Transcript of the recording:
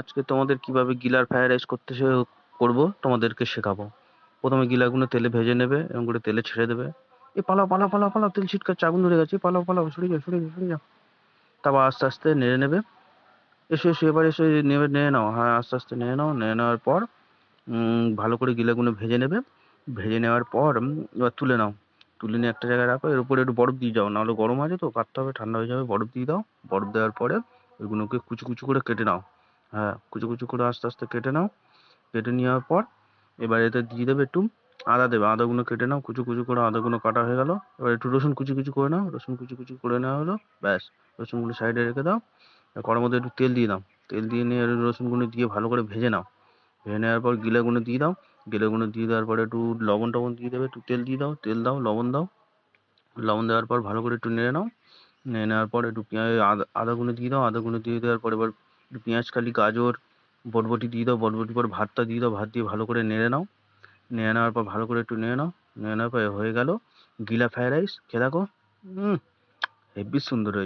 আজকে তোমাদের কীভাবে গিলার ফ্রাইড রাইস করতে করব, তোমাদেরকে শেখাবো। প্রথমে গিলাগুলো তেলে ভেজে নেবে, এরকম করে তেলে ছেড়ে দেবে। এ পালাও পালাও পালাও পালাও, তেল ছিটকাচ্ছে আগুন ধরে গেছে। পালাও পালাও, সরে যাও সরে যাও সরে যাও। তারপর আস্তে আস্তে নেড়ে নেবে। এসো এসো, এবার এসে নেবে নিয়ে নাও। হ্যাঁ আস্তে আস্তে নিয়ে নাও নিয়ে নেওয়ার পর ভালো করে গিলাগুলো ভেজে নেবে। ভেজে নেওয়ার পর এবার তুলে নাও। তুলে নিয়ে একটা জায়গায় রাখো, এর উপরে একটু বরফ দিয়ে যাও। নাহলে গরম আছে তো, কাটতে হবে, ঠান্ডা হয়ে যাবে, বরফ দিয়ে দাও। বরফ দেওয়ার পরে ওইগুলোকে কুচু কুচু করে কেটে নাও। হ্যাঁ কুচু কুচু করে আস্তে আস্তে কেটে নাও। কেটে নেওয়ার পর এবার এতে দিয়ে দেবে একটু আদা দেবে। আদাগুলো কেটে নাও, কুচু কুচু করে আদাগুলো কাটা হয়ে গেল। এবার একটু রসুন কুচি কুচি করে নাও। রসুন কুচি কুচি করে নেওয়া হলো, ব্যাস। রসুনগুলো সাইডে রেখে দাও। কড়ার মধ্যে একটু তেল দিয়ে দাও। তেল দিয়ে নিয়ে রসুনগুলো দিয়ে ভালো করে ভেজে নাও। ভেজে নেওয়ার পর গিলাগুলো দিয়ে দাও। গিলাগুলো দিয়ে দেওয়ার পরে একটু লবণ টবণ দিয়ে দেবে। একটু তেল দিয়ে দাও, তেল দাও, লবণ দাও। লবণ দেওয়ার পর ভালো করে একটু নেড়ে নাও। নেড়ে নেওয়ার পর একটু পেঁয়াজ, আদা, আদাগুলো দিয়ে দাও। আদাগুলো দিয়ে দেওয়ার পর এবার একটু পেঁয়াজ, কালি, গাজর, বরবটি দিয়ে দাও, বরবটির পর ভাতটা দিয়ে দাও, ভাত দিয়ে ভালো করে নেড়ে নাও। নেড়ে নেওয়ার পর ভালো করে একটু নেড়ে নাও। নেড়ে নেওয়ার পর হয়ে গেল গিলা ফ্রাইড রাইস। খেয়ে দেখো হেব্বি সুন্দর হয়েছে।